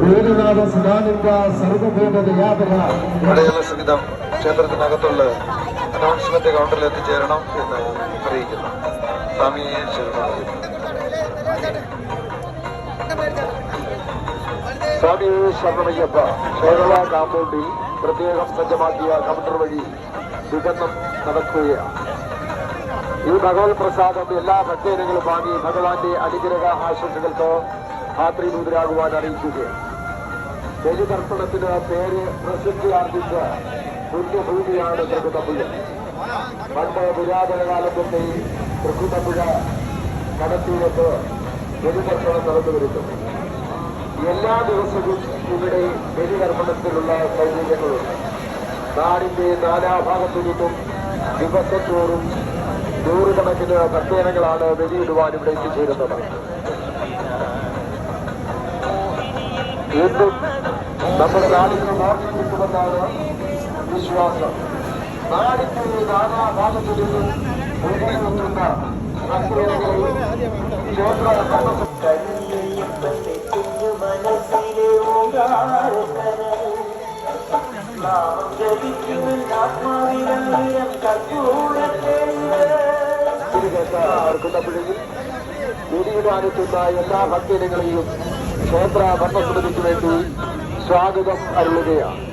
വേലുനാഥ സദാനന്ദ സർവഭൂതയാപന മലയാള സംഗീതം ക്ഷേത്രത്തിനകത്തുള്ള അനൗൺസ്മെന്റ് കൗണ്ടറിൽ എത്തിച്ചേരണം എന്ന് അറിയിക്കുന്നു. സ്വാമിയെ ശരണം സ്വാമി ശരണയ്യപ്പ കേരള കാമ്പൗണ്ടിൽ പ്രത്യേകം സജ്ജമാക്കിയ കൗണ്ടർ വഴി വിതരണം നടക്കുകയാണ്. ഈ ഭഗവത് പ്രസാദം എല്ലാ ഭക്തജനങ്ങളും വാങ്ങി ഭഗവാന്റെ അനുഗ്രഹ ആശംസകൾക്ക് ഹാത്രിഭൂതരാകുവാൻ അറിയിക്കുകയാണ്. ബലിതർപ്പണത്തിന് പേര് പ്രസിദ്ധി ആർജിച്ച പുണ്യഭൂമിയാണ് തൃക്കുതപ്പുഴ പണ്ട് പുരാതന കാലത്തൊക്കെ ഈ തൃക്കുതപ്പുഴ കടത്തീരത്ത് ബലിതർപ്പണം നടന്നുവരുന്നു. എല്ലാ ദിവസവും ഇവിടെ ബലിതർപ്പണത്തിലുള്ള സൗകര്യങ്ങളുണ്ട്. നാടിന്റെ നാനാഭാഗത്തു നിന്നും ദിവസത്തോറും നൂറുകണക്കിന് കത്തേനകളാണ് ബലിയിടുവാൻ ഇവിടെ എത്തിച്ചേരുന്നത്. വീണ്ടും നമ്മുടെ നാടിന് മോർച്ച കിട്ടുമെന്നാണ് വിശ്വാസം. നാടിന്റെ നാനാഭാഗത്തു നിന്നും ഒഴുകിയെത്തുന്ന നിൽക്കുന്ന കർമ്മ വീടിയിടാനെത്തുന്ന എല്ലാ ഭക്തജനങ്ങളെയും ക്ഷേത്ര ഭരണസമിതിക്ക് വേണ്ടി സ്വാഗതം അരുളുകയാണ്.